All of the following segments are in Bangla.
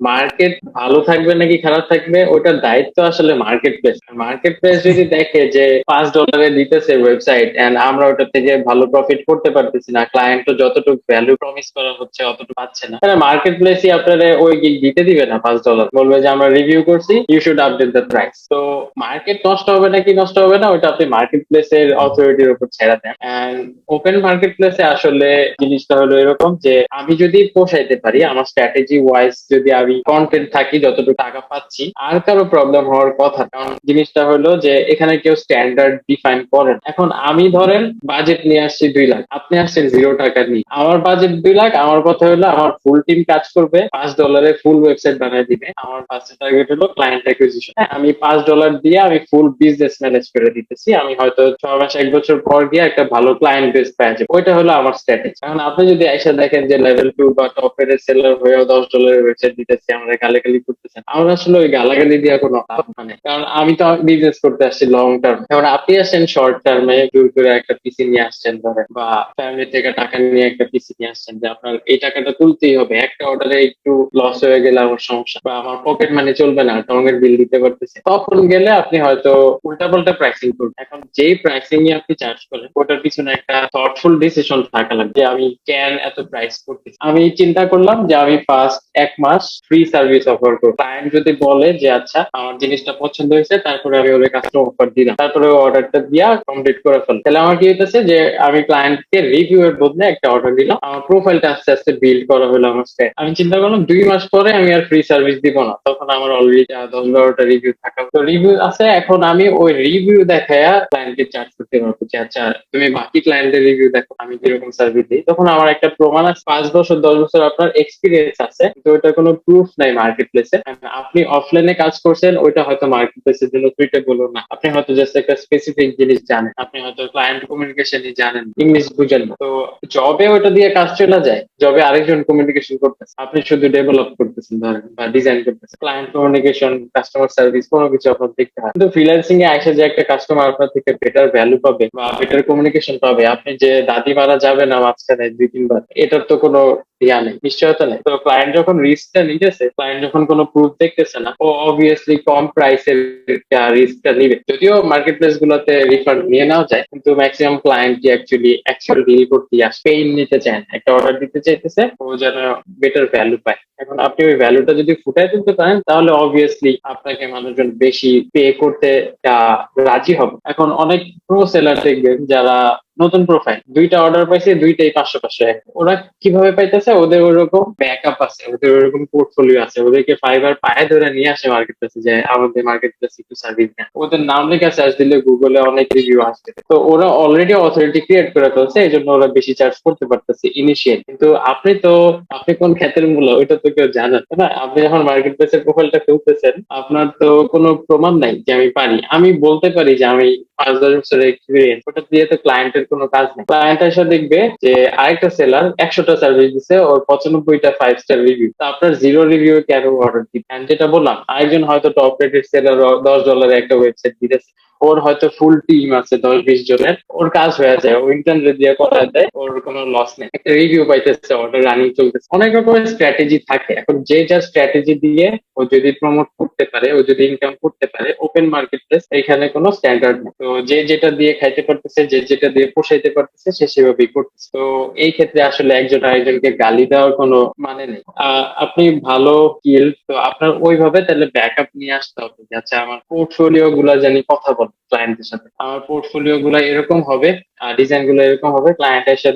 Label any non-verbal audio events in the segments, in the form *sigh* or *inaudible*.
মার্কেট ভালো থাকবে নাকি খারাপ থাকবে, ওটার দায়িত্ব আসলে মার্কেট প্লেস মার্কেট প্লেস যদি দেখে যে পাঁচ ডলারে দিতেছে ওয়েবসাইট এন্ড আমরা ওটা থেকে ভালো প্রফিট করতে পারতেছি না ক্লায়েন্টও যতটুকু ভ্যালু প্রমিস করা হচ্ছে অতটুকু পাচ্ছে না। তাহলে মার্কেট প্লেসই আপনারা ওই গিগ দিতে দিবে না পাঁচ ডলার বলবে যে আমরা রিভিউ করছি you should update the price তো মার্কেট নষ্ট হবে নাকি নষ্ট হবে না, ওটা আপনি মার্কেট প্লেসের অথরিটির উপর ছেড়ে দেন। ওপেন মার্কেট প্লেসে আসলে জিনিসটা হলো এরকম যে আমি যদি পোষাইতে পারি, আমার স্ট্র্যাটেজি ওয়াইজ যদি আমি কন্টেন্ট থাকি, যতটুকু টাকা পাচ্ছি, আর কারও প্রবলেম হওয়ার কথা। কারণ জিনিসটা হলো যে, এখানে কেউ স্ট্যান্ডার্ড ডিফাইন করেন এখন আমি ধরেন বাজেট নিয়ে আসছি দুই লাখ। আপনি আসছেন জিরো টাকা নিয়ে। আমার বাজেট দুই লাখ, আমার কথা হলো আমার ফুল টিম কাজ করবে, পাঁচ ডলারে ফুল ওয়েবসাইট বানিয়ে দিবে। আমার ফার্স্ট টার্গেট হলো ক্লায়েন্ট অ্যাকুইজিশন আমি পাঁচ ডলার দিয়ে আমি ফুল বিজনেস ম্যানেজ করে দিতেছি। আমি হয়তো ছ মাস, এক বছর পর গিয়ে একটা ভালো ক্লায়েন্ট বেস পেয়ে যাব। ওইটা হলো আমার স্ট্র্যাটেজি এখন আপনি যদি এসে দেখেন যে লেভেল টু বা টপের সেলার হয়েও দশ ডলারের ওয়েবসাইট দিতেছি আমরা গালাগালি করতেছেন। আমার আসলে ওই গালাগালি দিয়ে কোনো মানে কারণ আমি তো বিজনেস করতে আসছি লং টার্ম এখন আপনি আসছেন শর্ট টার্মে জোর করে একটা পিসি নিয়ে আসছেন ধরেন, বা ফ্যামিলি থেকে টাকা নিয়ে একটা পিসি নিয়ে আসছেন, যে আপনার এই টাকাটা তুলতেই হবে। একটা অর্ডারে একটু লস হয়ে গেলে আমার সমস্যা, বা আমার পকেট মানি চলবে না টঙের বিল দিতে পারতেছে। তখন গেলে আপনি হয়তো উল্টা পাল্টা প্রাইসিং করবেন। এখন যেই প্রাইসিং এ আপনি চার্জ করেন, ওটার পিছনে একটা থটফুল ডিসিশন থাকা লাগবে আমি ক্যান এত প্রাইস করতেছি। আমি চিন্তা করলাম যে আমি ফার্স্ট এক মাস ফ্রি সার্ভিস অফার করব ক্লায়েন্ট যদি বলে যে আচ্ছা আমার জিনিসটা পছন্দ হয়েছে, তারপরে আমি ওদের কাস্টম অফার দিলাম। তারপরে অর্ডারটা দিয়া কমপ্লিট করে ফেল। তাহলে আমার কি হইতেছে যে, আমি ক্লায়েন্টকে রিভিউ এর বদলে একটা অর্ডার দিলাম। আমার প্রোফাইলটা আস্তে আস্তে বিল্ড করা হলো আমার স্টে আমি চিন্তা করলাম, দুই মাস পরে আমি আর ফ্রি সার্ভিস দিব না। তখন আমার অলরেডি দশ বারোটা রিভিউ থাকা তো রিভিউ আছে, এখন আমি ওই রিভিউ দেখায়া ক্লায়েন্টকে চার্জ করতে পারব যে আচ্ছা তুমি বাকি ক্লায়েন্টের রিভিউ দেখো, আমি কীরকম সার্ভিস দিই? তখন আমার একটা প্রমাণ আছে। পাঁচ বছর, দশ বছর আপনার এক্সপিরিয়েন্স আছে। কিন্তু ওইটা কোনো প্রুফ নাই মার্কেট প্লেসে আপনি অফলাইনে কাজ করছেন, ওইটা হয়তো মার্কেট প্লেসের জন্য সুইটেবল না। আপনি হয়তো জাস্ট একটা স্পেসিফিক জিনিস জানেন। আপনি হয়তো ক্লায়েন্ট কমিউনিকেশনই জানেন ইংলিশ বুঝেন না। তো জবে ওটা দিয়ে কাজ চলে যায় জবে আরেকজন কমিউনিকেশন করতেছে। আপনি শুধু ডেভেলপ করতেছেন, ধরেন, বা ডিজাইন করতেছেন। ক্লায়েন্ট কমিউনিকেশন কাস্টমার সার্ভিস কোনো কিছু আপনার দেখতে হয় কিন্তু ফ্রিল্যান্সিং এ এসে যে একটা কাস্টমার আপনার থেকে বেটার ভ্যালু পাবে, বা বেটার কমিউনিকেশন পাবে। আপনি যে দাদি মারা যাবে না মাঝখানে দুই, তিনবার, এটার তো কোনো ইয়া নেই, নিশ্চয়তা নেই। তো ক্লায়েন্ট যখন রিস্কটা নিতেছে ক্লায়েন্ট যখন কোনো প্রুফ দেখতেছে না, ও অবভিয়াসলি কম প্রাইসের রিস্কটা নিবে। যদিও মার্কেট প্লেস গুলোতে রিফান্ড নিয়ে নেওয়া যায়, কিন্তু maximum client actually actual deal করতে আসে পেইন নিতে চান একটা অর্ডার দিতে চাইতেছে, ও যেন বেটার ভ্যালু পায়। এখন আপনি ওই ভ্যালুটা যদি ফুটাই তুলতে পারেন, তাহলে অবভিয়াসলি আপনাকে মানুষজন বেশি পে করতে রাজি হবে। এখন অনেক প্রো সেলার দেখবেন, যারা নতুন প্রোফাইল দুইটা অর্ডার পাইছে, দুইটাই পাঁচশো এক। ওরা কীভাবে পাইতেছে? ওদের ওরকম ব্যাকআপ আছে, ওদের ওরকম পোর্টফোলিও আছে। ওদেরকে ফাইবার পায়ে ধরে নিয়ে আসে মার্কেট প্লেসে যে, আমাদের মার্কেট প্লেসে একটু সার্ভিস দেন। ওদের নাম লেখা সার্চ দিলে গুগলে অনেক রিভিউ আসবে। তো ওরা অলরেডি অথরিটি ক্রিয়েট করে ফেলছে এই জন্য ওরা বেশি চার্জ করতে পারতেছে ইনিশিয়াল কিন্তু আপনি তো, আপনি কোন ক্ষেতের মূল্য, ওইটা তো কেউ জানেন না আপনি যখন মার্কেট প্লেসের প্রোফাইলটা খুলতেছেন, আপনার তো কোনো প্রমাণ নাই যে আমি পারি। আমি বলতে পারি যে আমি পাঁচ, দশ বছরের এক্সপিরিয়েন্স ওটা দিয়ে তো ক্লায়েন্টের কোনো কাজ নেই। ক্লায়েন্ট এসে দেখবে যে আরেকটা সেলার একশোটা সার্ভিস দিছে, ওর পঁচানব্বইটা ফাইভ স্টার রিভিউ তো আপনার জিরো রিভিউ কেন অর্ডার দিবেন যেটা বললাম, আরেকজন হয়তো টপ রেটেড সেলার দশ ডলারে একটা ওয়েবসাইট দিতেছে। ওর হয়তো ফুল টিম আছে দশ বিশ জনের। ওর কাজ হয়ে যায়, ও ইন্টারনেট দিয়ে করা দেয় ওর কোনো লস নেই। একটা রিভিউ পাইতেছে অর্ডার রানিং চলতেছে। অনেক রকমের স্ট্র্যাটেজি থাকে। এখন যে যা স্ট্র্যাটেজি দিয়ে ও যদি প্রমোট করতে পারে, ও যদি ইনকাম করতে পারে ওপেন মার্কেট প্লেস এখানে কোনো স্ট্যান্ডার্ড নেই। তো যে যেটা দিয়ে খাইতে পারতেছে, যে যেটা দিয়ে পোষাইতে পারতেছে, সে সেভাবেই করতেছে। তো এই ক্ষেত্রে আসলে একজন আরেকজনকে গালি দেওয়ার কোনো মানে নেই। আপনি ভালো স্কিল তো আপনার ওইভাবে তাহলে ব্যাকআপ নিয়ে আসতে হবে। যে আচ্ছা আমার পোর্টফোলিও গুলা জানি কথা বলে। ক্লায়েন্টের সাথে আমার পোর্টফোলিও গুলা এরকম হবে ডিজাইনগুলো এরকম হবে ক্লায়েন্ট এসে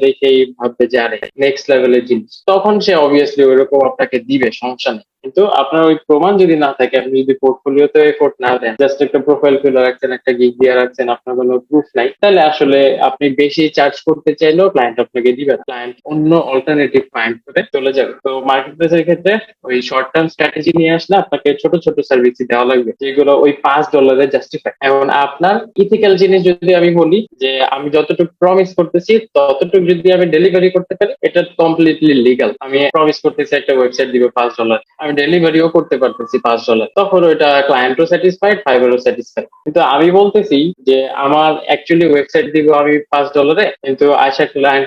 ভাববে যে, আরে নেক্সট লেভেলের জিনিস। তখন সে অবভিয়াসলি ওইরকম আপনাকে দিবে, সমস্যা নেই। কিন্তু আপনার ওই প্রমাণ যদি না থাকে, আপনি যদি পোর্টফোলিওতে এফোর্ট না দেন জাস্ট একটা প্রোফাইল খুলে রাখছেন, একটা গিগ দিয়ে রাখছেন, আপনার কোনো প্রুফ নাই, তাহলে আসলে আপনি বেশি চার্জ করতে চাইলেও ক্লায়েন্ট আপনাকে দিবে ক্লায়েন্ট অন্য অল্টারনেটিভ ক্লায়েন্ট করে চলে যাবে। তো মার্কেট প্লেসের ক্ষেত্রে ওই শর্ট টার্ম স্ট্র্যাটেজি নিয়ে আসলে আপনাকে ছোট ছোট সার্ভিস দেওয়া লাগবে, যেগুলো ওই পাঁচ ডলারে জাস্টিফাই এখন আপনার ইথিক্যাল জিনিস যদি আমি বলি, যে আমি যতটুকু প্রমিস করতেছি, ততটুকু যদি আমি ডেলিভারি করতে পারি, এটা কমপ্লিটলি লিগাল আমি প্রমিস করতেছি একটা ওয়েবসাইট দিবে পাঁচ ডলার আমি ডেলিভারিও করতে পারতেছি পাঁচ ডলার তখন ওইটা ক্লায়েন্টও স্যাটিসফাইড ফাইবারও স্যাটিসফাইড কিন্তু আমি বলতেছি যে, আমার অ্যাকচুয়ালি ওয়েবসাইট দিব আমি পাঁচ ডলারে কিন্তু আয়সা ক্লায়েন্ট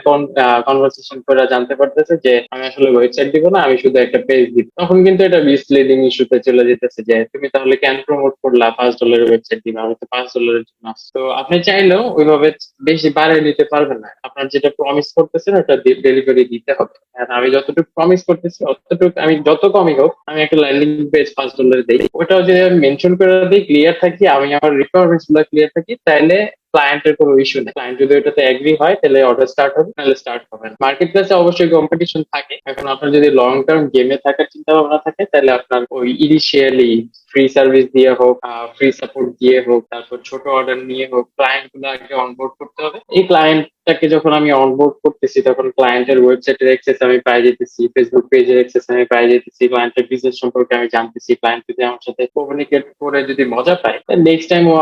কনভারসেশন করে জানতে পারতেছে যে, আমি আসলে ওয়েবসাইট দিব না, আমি শুধু একটা পেজ দিব। তখন কিন্তু এটা মিসলিডিং ইস্যুতে চলে যেতেছে যে, তুমি তাহলে কেন প্রমোট করলা পাঁচ ডলারের ওয়েবসাইট দিবা? আমি তো পাঁচ ডলারের জন্য। তো আপনি চাইলেও ওইভাবে বেশি বাড়িয়ে নিতে পারবেন না। আপনার যেটা প্রমিস করতেছেন, ওটা ডেলিভারি দিতে হবে। আমি যতটুকু প্রমিস করতেছি, অতটুকু আমি যত কমই হোক, আমি একটা ল্যান্ডিং পেজ পাঁচ ডলারে দিই। ওটাও যদি আমি মেনশন করে দিই ক্লিয়ার থাকি, আমি আমার রিকোয়ারমেন্টসগুলো ক্লিয়ার থাকি তাহলে ক্লায়েন্টের কোনো ইস্যু নেই। ক্লায়েন্ট যদি ওটাতে এগ্রি হয়, তাহলে অর্ডার স্টার্ট হবে তাহলে স্টার্ট হবে মার্কেট প্লেসে অবশ্যই কম্পিটিশন থাকে। এখন আপনার যদি লং টার্ম গেমে থাকার চিন্তা ভাবনা থাকে, তাহলে আপনার ওই ইনিশিয়ালি ফ্রি সার্ভিস দিয়ে হোক ফ্রি সাপোর্ট দিয়ে হোক, তারপর ছোট অর্ডার নিয়ে হোক ক্লায়েন্টগুলো আগে অনবোর্ড করতে হবে। এই ক্লায়েন্টটাকে যখন আমি অনবোর্ড করতেছি, তখন ক্লায়েন্টের ওয়েবসাইটের অ্যাক্সেস আমি পাই যেতেছি ফেসবুক পেজের অ্যাক্সেস আমি পাই যেতেছি ক্লায়েন্টের বিজনেস সম্পর্কে আমি জানতেছি ক্লায়েন্ট যদি আমার সাথে কমিউনিকেট করে যদি মজা পায় নেক্সট টাইম ও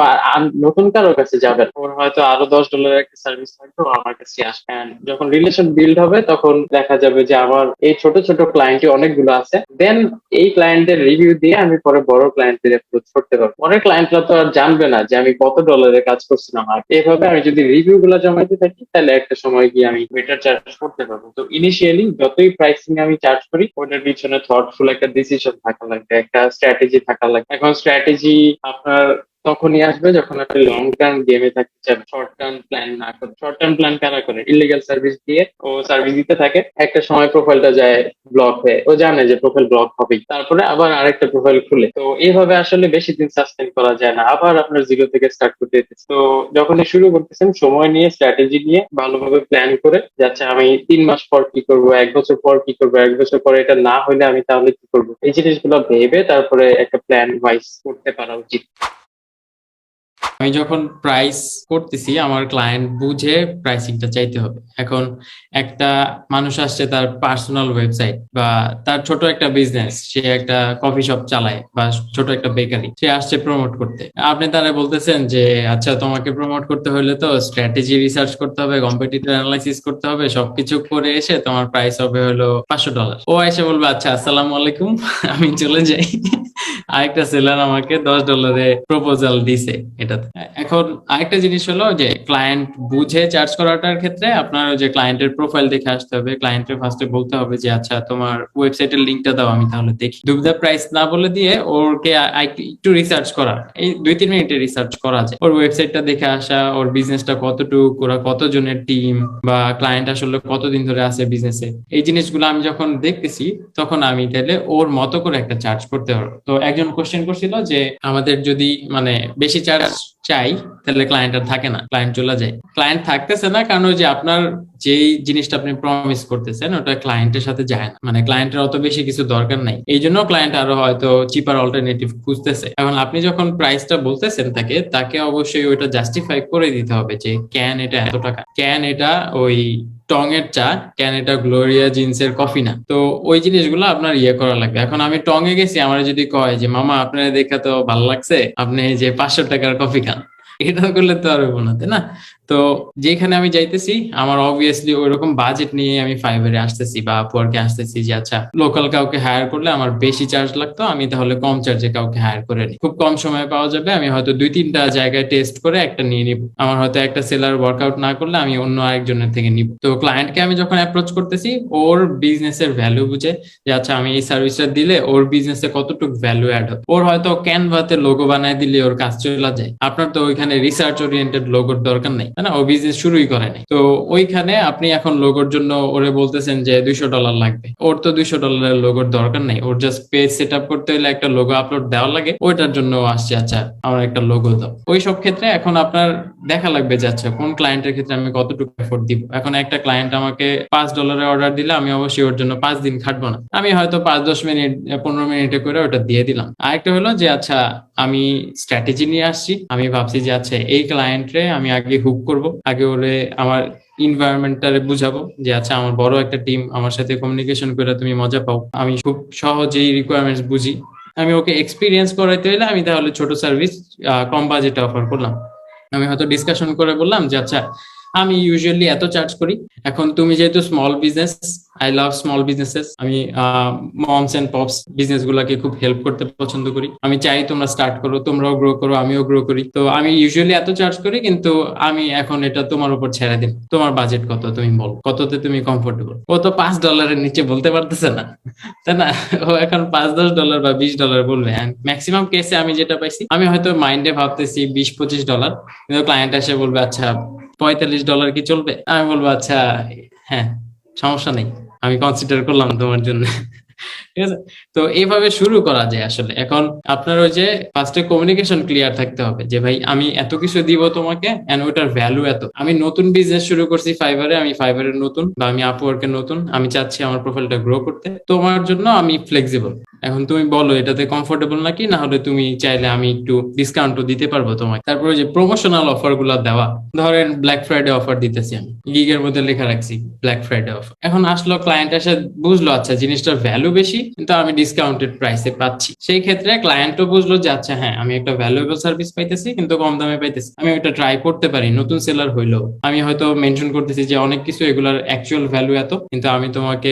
নতুন কারোর কাছে যাবে। ওর হয়তো আরও দশ ডলারের একটা সার্ভিস থাকবে আমার কাছে আসবে। যখন রিলেশন বিল্ড হবে, তখন দেখা যাবে যে আমার এই ছোট ছোট ক্লায়েন্টই অনেকগুলো আছে। দেন এই ক্লায়েন্টের রিভিউ দিয়ে আমি পরে বড় ক্লায়েন্টের অ্যাপ্রোচ করতে পারব। অনেক ক্লায়েন্টরা তো আর জানবে না যে আমি কত ডলারে কাজ করছিলাম আর এইভাবে আমি যদি রিভিউ গুলো জমাইতে থাকি, তাহলে একটা সময় গিয়ে আমি বেটার চার্জ করতে পারব। তো ইনিশিয়ালি যতই প্রাইসিং আমি চার্জ করি, ওটার পিছনে থটফুল একটা ডিসিশন থাকা লাগবে, একটা স্ট্র্যাটেজি থাকা লাগবে। এখন স্ট্র্যাটেজি আপনার তখনই আসবে যখন আপনি লং টার্ম গেমে থাকতে চান শর্ট টার্ম প্ল্যান না করে। শর্ট টার্ম প্ল্যান কারা করে? ইলিগাল সার্ভিস দিয়ে ও সার্ভিস দিতে থাকে। একটা সময় প্রোফাইলটা যায় ব্লক হয়ে। ও জানে যে প্রোফাইল ব্লক হবে তারপরে আবার আরেকটা প্রোফাইল খুলে। তো এইভাবে আসলে বেশি দিন সাস্টেন করা যায় না। আবার আপনার জিরো থেকে স্টার্ট করতে তো যখনই শুরু করতেছেন, সময় নিয়ে স্ট্র্যাটেজি নিয়ে ভালোভাবে প্ল্যান করে যাচ্ছে, আমি তিন মাস পর কি করব, এক বছর পর কি করব, এক বছর পরে এটা না হলে আমি তাহলে কি করব? এই জিনিসগুলো ভেবে তারপরে একটা প্ল্যান ওয়াইজ করতে পারা উচিত। আমি যখন প্রাইস করতেছি, আমার ক্লায়েন্ট বুঝে প্রাইসিংটা চাইতে হবে। এখন একটা মানুষ আসছে তার পার্সোনাল ওয়েবসাইট বা তার ছোট একটা বিজনেস সে একটা কফি শপ চালায় বা ছোট একটা বেকারি সে আসছে প্রমোট করতে। আপনি তারা বলতেছেন যে আচ্ছা তোমাকে প্রমোট করতে হলে তো স্ট্র্যাটেজি রিসার্চ করতে হবে কম্পিটিটর অ্যানালাইসিস করতে হবে, সবকিছু করে এসে তোমার প্রাইস হবে হলো পাঁচশো ডলার ও এসে বলবে আচ্ছা আসসালামু আলাইকুম। আমি চলে যাই। আরেকটা সেলার আমাকে দশ ডলারে প্রপোজাল দিছে। এটাতে। এখন আরেকটা জিনিস হলো যে ক্লায়েন্ট বুঝে চার্জ করাটার ক্ষেত্রে আপনার যে ক্লায়েন্টের প্রোফাইল দেখে আসতে হবে ক্লায়েন্টের ফার্স্টে বলতে হবে যে আচ্ছা তোমার ওয়েবসাইটের লিঙ্কটা দাও, আমি তাহলে দেখি। দুবিধা প্রাইস না বলে দিয়ে ওরকে একটু রিসার্চ করা। এই দুই, তিন মিনিটে রিসার্চ করা যায়। ওর ওয়েবসাইটটা দেখে আসা, ওর বিজনেসটা কতটুকু, ওরা কতজনের টিম বা ক্লায়েন্ট আসলে কতদিন ধরে আছে বিজনেসে এই জিনিসগুলো আমি যখন দেখতেছি, তখন আমি তাহলে ওর মতো করে একটা চার্জ করতে পারব। তো একজন কোশ্চেন করছিল যে, আমাদের যদি মানে বেশি চার্জ চাই, তাহলে ক্লায়েন্ট আর থাকে না ক্লায়েন্ট চলে যায়। ক্লায়েন্ট থাকতেছে না, কারণ ওই যে আপনার যেই জিনিসটা আপনি প্রমিস করতেছেন, ওটা ক্লায়েন্টের সাথে যায় না। মানে ক্লায়েন্টের অত বেশি কিছু দরকার নাই। এই জন্য ক্লায়েন্ট আরও হয়তো চিপার অল্টারনেটিভ খুঁজতেছে। এখন আপনি যখন প্রাইসটা বলতেছেন তাকে তাকে অবশ্যই ওইটা জাস্টিফাই করে দিতে হবে যে ক্যান এটা এত টাকা? ক্যান এটা ওই টং এর চা ক্যান এটা গ্লোরিয়া জিন্সের কফি না। তো ওই জিনিসগুলো আপনার ইয়ে করা লাগবে। এখন আমি টং এ গেছি, আমার যদি কয় যে, মামা, আপনার দেখে তো ভালো লাগছে, আপনি যে পাঁচশো টাকার কফি খান। এটা করলে তো আর হব না, তাই না? তো যেখানে আমি যাইতেছি, আমার অবভিয়াসলি ওইরকম বাজেট নিয়ে আমি ফাইবারে আসতেছি বা আপওয়ার্কে আসতেছি যে আচ্ছা লোকাল কাউকে হায়ার করলে আমার বেশি চার্জ লাগতো, আমি তাহলে কম চার্জে কাউকে হায়ার করে নিই খুব কম সময় পাওয়া যাবে, আমি হয়তো দুই তিনটা জায়গায় টেস্ট করে একটা নিয়ে নিব। আমার হয়তো একটা সেলার ওয়ার্কআউট না করলে আমি অন্য আরেকজনের থেকে নিব। তো ক্লায়েন্টকে আমি যখন অ্যাপ্রোচ করতেছি, ওর বিজনেসের ভ্যালু বুঝে যে আচ্ছা আমি এই সার্ভিসটা দিলে ওর বিজনেসে কতটুকু ভ্যালু অ্যাড হবে? ওর হয়তো ক্যানভাতে লোগো বানায় দিলে ওর কাজ চলে যায়। আপনার তো ওইখানে রিসার্চ ওরিয়েন্টেড লোগোর দরকার নেই। তাই না, ও বিজনেস শুরুই করে নাই তো ওইখানে আপনি এখন লোগোর জন্য ওরে বলতেছেন যে দুইশো ডলার লাগবে। ওর তো দুইশো ডলারের লোগোর দরকার নেই। ওর জাস্ট পেজ সেট আপ করতে হলে একটা লোগো আপলোড দেওয়া লাগে। ওইটার জন্য আসছে। আচ্ছা আমার একটা লোগো দাও। ওই সব ক্ষেত্রে এখন আপনার দেখা লাগবে যে আচ্ছা কোন ক্লায়েন্টের ক্ষেত্রে আমি কতটুকু এফোর্ট দিব? এখন একটা ক্লায়েন্ট আমাকে পাঁচ ডলারের অর্ডার দিলে আমি অবশ্যই ওর জন্য পাঁচ দিন খাটবো না। আমি হয়তো পাঁচ, দশ মিনিট, পনেরো মিনিটে করে ওটা দিয়ে দিলাম। আরেকটা হলো যে আচ্ছা আমি স্ট্র্যাটেজি নিয়ে আসছি। আমি ভাবছি যে আচ্ছা এই ক্লায়েন্টরে আমি আগে হুক করব। আগে ওরে আমার ইনভায়রনমেন্টটারে বুঝাবো যে আচ্ছা আমার বড় একটা টিম আমার সাথে কমিউনিকেশন করে তুমি মজা পাও। আমি খুব সহজেই রিকোয়ারমেন্টস বুঝি। আমি ওকে এক্সপিরিয়েন্স করাইতে হইলে আমি তাহলে ছোট সার্ভিস কম বাজেটে অফার করলাম। আমি হয়তো ডিসকাশন করে বললাম যে আচ্ছা আমি ইউজুয়ালি এত চার্জ করি। এখন তুমি যেহেতু small business I love small businesses আমি মমস এন্ড পপস বিজনেস গুলাকে খুব হেল্প করতে পছন্দ করি। আমি চাই তোমরা স্টার্ট করো, তোমরাও গ্রো করো, আমিও গ্রো করি। তো আমি ইউজুয়ালি এত চার্জ করি, কিন্তু আমি এখন এটা তোমার উপর ছেড়ে দিন তোমার বাজেট কত, তুমি বলো? কততে তুমি কমফোর্টেবল ও তো পাঁচ ডলারের নিচে বলতে পারতেছে না। তাই না? ও এখন পাঁচ, দশ ডলার বা বিশ ডলার বলবে। ম্যাক্সিমাম কেসে আমি যেটা পাইছি, আমি হয়তো মাইন্ডে ভাবতেছি বিশ, পঁচিশ ডলার কিন্তু ক্লায়েন্ট এসে বলবে আচ্ছা পঁয়তাল্লিশ ডলার কি চলবে? আমি বলব আচ্ছা হ্যাঁ সমস্যা নেই। আমি কনসিডার করলাম তোমার জন্য। তো এইভাবে শুরু করা যায় আসলে। এখন আপনার ওই যে ফার্স্টে কমিউনিকেশন ক্লিয়ার থাকতে হবে যে, ভাই, আমি এত কিছু দিব তোমাকে এন্ড ওটার ভ্যালু এত। আমি নতুন বিজনেস শুরু করছি ফাইবারে আমি ফাইবারের নতুন বা আমি আপওয়ার্কের নতুন। আমি চাচ্ছি আমার প্রোফাইলটা গ্রো করতে। তোমার জন্য আমি ফ্লেক্সিবল এখন তুমি বলো, এটাতে কমফোর্টেবল নাকি? না হলে তুমি চাইলে আমি একটু ডিসকাউন্টও দিতে পারব তোমাকে তারপরে যে প্রমোশনাল অফারগুলো দেওয়া। ধরেন ব্ল্যাক ফ্রাইডে অফার দিতেছি আমি। গিগের মধ্যে লেখা রাখছি ব্ল্যাক ফ্রাইডে অফার এখন আসলো ক্লায়েন্ট এসে বুঝলো আচ্ছা জিনিসটার ভ্যালু বেশি কিন্তু আমি ডিসকাউন্টেড প্রাইসে পাচ্ছি। সেই ক্ষেত্রে ক্লায়েন্টও বুঝলো যে আচ্ছা হ্যাঁ আমি একটা ভ্যালুয়েবল সার্ভিস পাইতেছি, কিন্তু কম দামে পাইতেছি। আমি ওটা ট্রাই করতে পারি, নতুন সেলার হইল আমি হয়তো মেনশন করতেছি যে, অনেক কিছু এগুলার অ্যাকচুয়াল ভ্যালু এত, কিন্তু আমি তোমাকে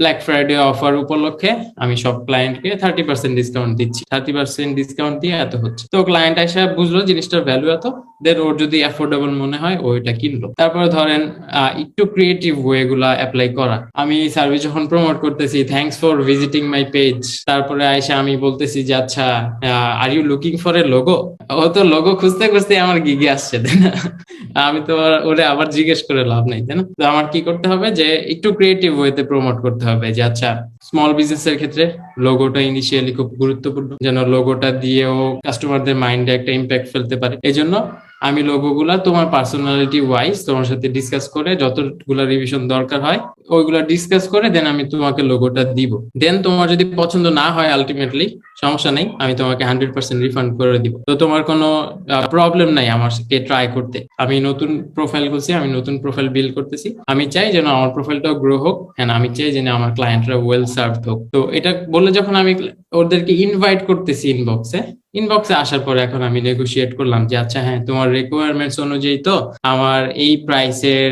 ব্ল্যাক ফ্রাইডে অফার উপলক্ষে আমি সব ক্লায়েন্টকে থার্টি পার্সেন্ট ডিসকাউন্ট দিচ্ছি। থার্টি পার্সেন্ট ডিসকাউন্ট দিয়ে এত হচ্ছে। তো ক্লায়েন্ট এসে বুঝলো জিনিসটার ভ্যালু এত দেন ওর যদি অ্যাফোর্ডেবল মনে হয় ওইটা কিনলো। তারপরে ধরেন একটু ক্রিয়েটিভ ওয়ে গুলা অ্যাপ্লাই করা। আমি সার্ভিস যখন প্রমোট করতেছি thanks for visiting my page তারপরে আইসা আমি বলতেছি যে আচ্ছা are you looking for a logo ও তো লোগো খুঁজতে খুঁজতে আমার গিগে আসছে, তাই না? আমি তো ওরে আবার জিজ্ঞেস করে লাভ নেই, তাই না? তো আমার কি করতে হবে যে, একটু ক্রিয়েটিভ ওয়েতে প্রমোট করতে হবে যে আচ্ছা স্মল বিজনেস এর ক্ষেত্রে লোগোটা ইনিশিয়ালি খুব গুরুত্বপূর্ণ, যেন লোগোটা দিয়েও কাস্টমারদের মাইন্ডে একটা ইম্প্যাক্ট ফেলতে পারে। এই জন্য আমি লোগোগুলা তোমার পার্সোনালিটি ওয়াইজ তোমার সাথে ডিসকাস করে যতগুলা রিভিশন দরকার হয়, ওইগুলা ডিসকাস করে দেন আমি তোমাকে লোগোটা দিব। দেন তোমার যদি পছন্দ না হয় আলটিমেটলি সমস্যা নেই, আমি তোমাকে হান্ড্রেড পার্সেন্ট রিফান্ড করে দিব। তো তোমার কোনো প্রবলেম নাই আমার সাথে ট্রাই করতে। আমি নতুন প্রোফাইল করছি আমি নতুন প্রোফাইল বিল্ড করতেছি। আমি চাই যেন আমার প্রোফাইলটাও গ্রো হোক হ্যাঁ আমি চাই যেন আমার ক্লায়েন্টরা ওয়েল সার্ভ হোক। তো এটা বলে যখন আমি ওদেরকে ইনভাইট করতেছি ইনবক্সে ইনবক্সে আসার পরে এখন আমি নেগোশিয়েট করলাম যে আচ্ছা হ্যাঁ তোমার রিকোয়ারমেন্টস অনুযায়ী তো আমার এই প্রাইসের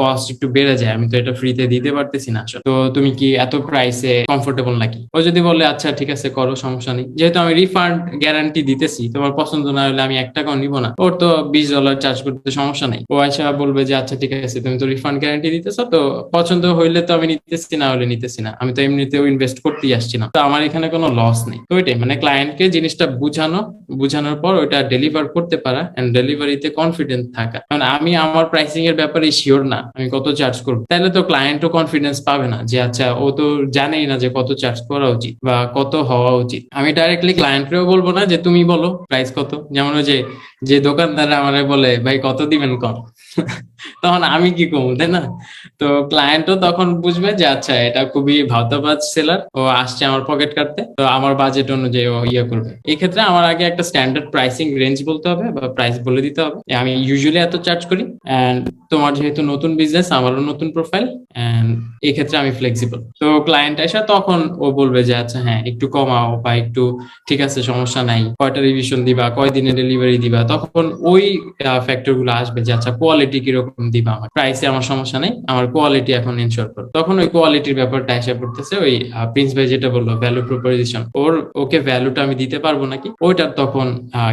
কস্ট একটু বেড়ে যায়, আমি তো এটা ফ্রিতে দিতে পারতেছি না। তো তুমি কি এত প্রাইসে কমফোর্টেবল নাকি? ও যদি বলে আচ্ছা ঠিক আছে, করো, সমস্যা নেই। যেহেতু আমি রিফান্ড গ্যারান্টি দিতেছি, তোমার পছন্দ না হলে আমি এক টাকাও নিব না। ওর তো বিশ ডলার চার্জ করতে সমস্যা নেই। ও আচ্ছা বলবে যে আচ্ছা ঠিক আছে, তুমি তো রিফান্ড গ্যারান্টি দিতেছো, তো পছন্দ হইলে তো আমি নিতেছি, না হলে নিতেছি না। আমি তো এমনিতেও ইনভেস্ট করতেই আসছি না। তো আমার এখানে কোনো লস নেই। তো ওইটাই মানে ক্লায়েন্টকে জিনিসটা বুঝানো, বুঝানোর পর ওইটা ডেলিভার করতে পারা এন্ড ডেলিভারিতে কনফিডেন্ট থাকা। কারণ আমি আমার প্রাইসিং এর ব্যাপারে শিওর না, আমি কত চার্জ করব? তাহলে তো ক্লায়েন্টও কনফিডেন্স পাবে না যে আচ্ছা ও তো জানেই না যে কত চার্জ করা উচিত বা কত হওয়া উচিত। আমি ডাইরেক্টলি ক্লায়েন্টকেও বলব না যে তুমি বলো প্রাইস কত। যেমন ওই যে যে দোকানদার আমারে বলে, ভাই কত দিবেন কম? তখন আমি কি কমু তাই না? তো ক্লায়েন্টও তখন বুঝবে যে আচ্ছা এটা খুবই ভাওতাবাজ সেলার ও আসছে আমার পকেট কাটতে, তো আমার বাজেট অনুযায়ী ও ইয়ে করবে। এই ক্ষেত্রে আমার আগে একটা স্ট্যান্ডার্ড প্রাইসিং রেঞ্জ বলতে হবে বা প্রাইস বলে দিতে হবে। আমি ইউজুয়ালি এত চার্জ করি এন্ড তোমার যেহেতু নতুন বিজনেস আমারও নতুন প্রোফাইল এন্ড এই ক্ষেত্রে আমি ফ্লেক্সিবল তো ক্লায়েন্ট এসে তখন ও বলবে যে আচ্ছা হ্যাঁ একটু কমাও বা একটু, ঠিক আছে, সমস্যা নাই, কয়টা রিভিশন দিবা কয় দিনে ডেলিভারি দিবা? তখন ওই ফ্যাক্টরগুলো আসবে যে আচ্ছা কোয়ালিটি কীরকম দিবা আমার প্রাইসে আমার সমস্যা নেই আমার কোয়ালিটি এখন এনশোর করো। তখন ওই কোয়ালিটির ব্যাপারটা এসে পড়তেছে ওই প্রিন্স ভাই যেটা বলল ভ্যালু প্রপোজিশন ওর ওকে ভ্যালুটা আমি দিতে পারব নাকি? ওইটার তখন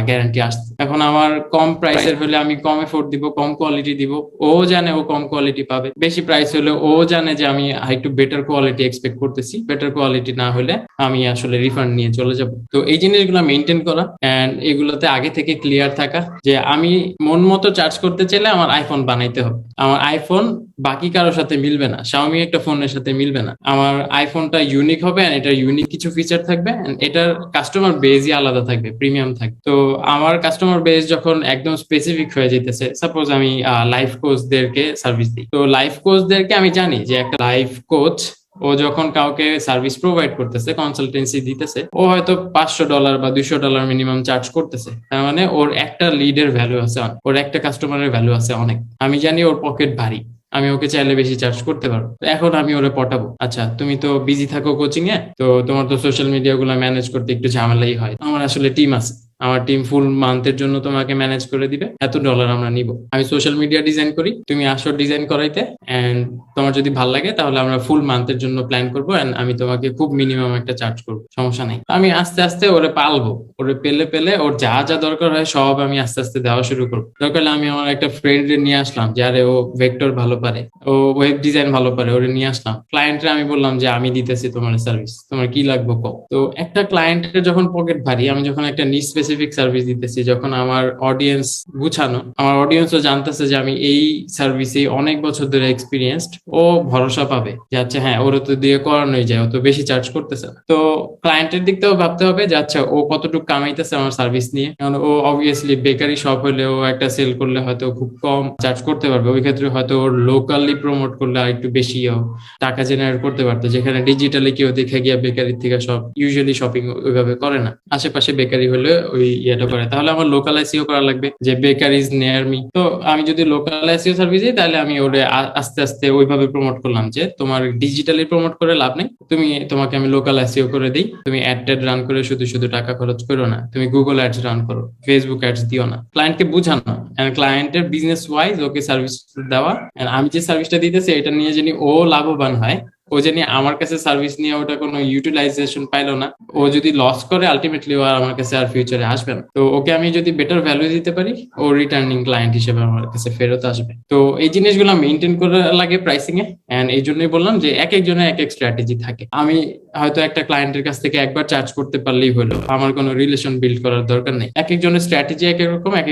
গ্যারান্টি আসছে। এখন আমার কম প্রাইসের হলে আমি কম এফোর্ট দিব কম কোয়ালিটি দিব ও জানে ও কম কোয়ালিটি পাবে। বেশি প্রাইস হলে ও জানে যে আমি একটু বেটার কোয়ালিটি এক্সপেক্ট করতেছি বেটার কোয়ালিটি না হলে আমি আসলে রিফান্ড নিয়ে চলে যাব। তো এই জিনিসগুলো মেনটেন করা এন্ড এগুলোতে আগে থেকে ক্লিয়ার থাকা যে আমি মন মতো চার্জ করতে চাইলে আমার আইফোন বানাইতে হবে। আমার আইফোন বাকি কারোর সাথে মিলবে না। শাওমি একটা ফোনের সাথে মিলবে না। আমার আইফোনটা ইউনিক হবে এটার ইউনিক কিছু ফিচার থাকবে এটার কাস্টমার বেজই আলাদা থাকবে প্রিমিয়াম থাকবে। তো আমার কাস্টমার বেস যখন একদম স্পেসিফিক হয়ে যেতেছে সাপোজ আমি লাইফ কোচদেরকে সার্ভিস দিই। তো লাইফ কোচদেরকে আমি জানি যে একটা লাইফ কোচ ও যখন কাউকে সার্ভিস প্রোভাইড করতেছে কনসালটেন্সি দিতেছে, ও হয়তো পাঁচশো ডলার বা দুইশো ডলার মিনিমাম চার্জ করতেছে। তার মানে ওর একটা লিডের ভ্যালু আছে ওর একটা কাস্টমারের ভ্যালু আছে অনেক। আমি জানি ওর পকেট ভারী, আমি ওকে চাইলে বেশি চার্জ করতে পারব। এখন আমি ওরে পটাবো। আচ্ছা তুমি তো বিজি থাকো কোচিং এ তো তোমার তো সোশ্যাল মিডিয়া গুলো ম্যানেজ করতে একটু ঝামেলাই হয়। আমার আসলে টিম আছে। আমার টিম ফুল মান্থের জন্য তোমাকে ম্যানেজ করে দিবে। এত ডলার আমরা নিব। আমি সোশ্যাল মিডিয়া ডিজাইন করি, তুমি আসো ডিজাইন করাইতে এন্ড তোমার যদি ভালো লাগে, তাহলে আমরা ফুল মান্থের জন্য প্ল্যান করব এন্ড আমি তোমাকে খুব মিনিমাম একটা চার্জ করব। সমস্যা নেই। আমি আস্তে আস্তে ওরে পালবো। ওরে পেলে পেলে ওর যা যা দরকার হয়, সব আমি আস্তে আস্তে দেওয়া শুরু করব। দরকার আমি আমার একটা ফ্রেন্ড নিয়ে আসলাম যারে ও ভেক্টর ভালো পারে, ও ওয়েব ডিজাইন ভালো পারে, ওরে নিয়ে আসলাম। ক্লায়েন্টরে আমি বললাম যে, আমি দিতেছি তোমার সার্ভিস তোমার কি লাগবে কও? তো একটা ক্লায়েন্টের যখন পকেট ভারী, আমি যখন একটা নি স্পেসিফিক সার্ভিস দিতেছি, যখন আমার অডিয়েন্স গুছানো, আমার অডিয়েন্সও জানতেছে যে আমি এই সার্ভিসে অনেক বছর ধরে এক্সপিরিয়েন্সড ও ভরসা পাবে যে আচ্ছা হ্যাঁ ওর তো দিয়ে করানোই যায়, ও তো বেশি চার্জ করতেছে না। তো ক্লায়েন্টের দিক থেকেও ভাবতে হবে যে আচ্ছা ও কতটুকু কামাইতেছে আমার সার্ভিস নিয়ে। কারণ ও অবভিয়াসলি বেকারি শপ হলে ও একটা সেল করলে হয়তো খুব কম চার্জ করতে পারবে। ওই ক্ষেত্রে হয়তো ওর লোকালি প্রমোট করলে আর একটু বেশিও টাকা জেনারেট করতে পারতো, যেখানে ডিজিটালি কেউ দেখে গিয়া বেকারির থেকে সব ইউজুয়ালি শপিং ওইভাবে করে না। আশেপাশে বেকারি হলে ওই ইয়েটা করে। তাহলে আমার লোকাল আইসিও করা লাগবে, যে বেকারিজ নেয়ার মি তো আমি যদি লোকাল আইসিও সার্ভিস দিই, তাহলে আমি ওরে আস্তে আস্তে ওইভাবে প্রমোট করলাম যে তোমার ডিজিটালি প্রমোট করে লাভ নেই। তুমি, তোমাকে আমি লোকাল আইসিও করে দিই। তুমি অ্যাড ট্যাড রান করে শুধু শুধু টাকা খরচ করো না। তুমি গুগল অ্যাডস রান করো ফেসবুক অ্যাডস দিও না। ক্লায়েন্টকে বুঝানো ক্লায়েন্টের বিজনেস ওয়াইজ ওকে সার্ভিস দেওয়া। and আমি যে সার্ভিসটা দিতেছি, এটা নিয়ে জানি ও লাভবান হয় ও জানি আমার কাছে সার্ভিস নিয়ে ওটা কোনো ইউটিলাইজেশন পাইলো না, ও যদি লস করে আলটিমেটলি ও আমার কাছে আর ফিউচারে আসবে না। তো ওকে আমি যদি বেটার ভ্যালু দিতে পারি, ও রিটার্নিং ক্লায়েন্ট হিসেবে আমার কাছে ফেরত আসবে। তো এই জিনিসগুলো মেনটেন করে লাগে প্রাইসিং এ এন্ড এই জন্যই বললাম যে এক একজনের এক এক স্ট্র্যাটেজি থাকে। আমি হয়তো একটা ক্লায়েন্টের কাছ থেকে একবার চার্জ করতে পারলেই হলো, আমার কোনো রিলেশন বিল্ড করার দরকার নেই। এক একজনের স্ট্র্যাটেজি এক এক রকম, এক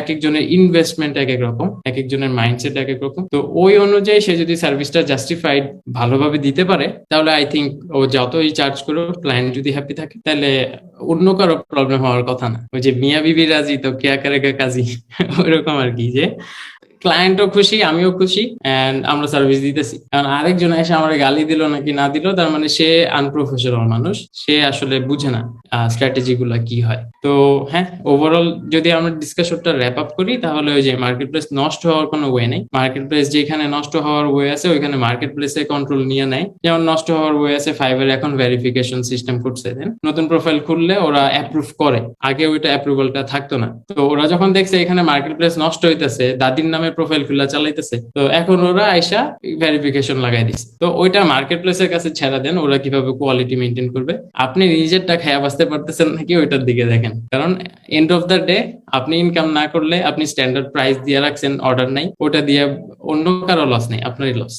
এক একজনের ইনভেস্টমেন্ট এক এক রকম, এক একজনের মাইন্ডসেট এক এক রকম। তো ওই অনুযায়ী সে যদি সার্ভিসটা জাস্টিফাইড ভালোভাবে দিতে পারে, তাহলে আই থিঙ্ক ও যতই চার্জ করো ক্লায়েন্ট যদি হ্যাপি থাকে, তাহলে অন্য কারও প্রবলেম হওয়ার কথা না। ওই যে মিয়া বিবি রাজি, তো কেয়া কারেগা কাজী? *laughs* ওইরকম আর কি যে ক্লায়েন্টও খুশি, আমিও খুশি এন্ড আমরা সার্ভিস দিতেছি। কারণ আরেকজন এসে আমার গালি দিল নাকি না দিল, তার মানে সে আনপ্রফেশনাল মানুষ, সে আসলে বুঝে না স্ট্র্যাটেজি গুলা কি হয়। তো হ্যাঁ ওভারঅল যদি আমরা ডিসকাশনটা র্যাপ আপ করি, তাহলে ওই যে মার্কেট প্লেস নষ্ট হওয়ার কোনো ওয়ে নেই। মার্কেট প্লেস যেখানে নষ্ট হওয়ার ওয়ে আছে, ওইখানে মার্কেট প্লেসে কন্ট্রোল নিয়ে নেয়। যেমন নষ্ট হওয়ার ওয়ে আছে ফাইবার এখন ভেরিফিকেশন সিস্টেম করছে, then নতুন প্রোফাইল খুললে ওরা অ্যাপ্রুভ করে। আগে ওইটা অ্যাপ্রুভালটা থাকতো না। তো ওরা যখন দেখছে এখানে মার্কেট প্লেস নষ্ট হইতেছে, দাদির নামে প্রোফাইল খুলা চালাইতেছে। তো এখন ওরা আইসা ভেরিফিকেশন লাগাই দিচ্ছে তো ওইটা মার্কেট প্লেসের কাছে ছেড়া দেন, ওরা কীভাবে কোয়ালিটি মেনটেন করবে। আপনি নিজেরটা খেয়া বাঁচতে পারতেছেন নাকি ওইটার দিকে দেখেন। কারণ এন্ড অফ দা ডে আপনি ইনকাম না করলে আপনি স্ট্যান্ডার্ড প্রাইস দিয়ে রাখছেন অর্ডার নাই। ওটা দিয়ে অন্য কারও লস নেই, আপনারই লস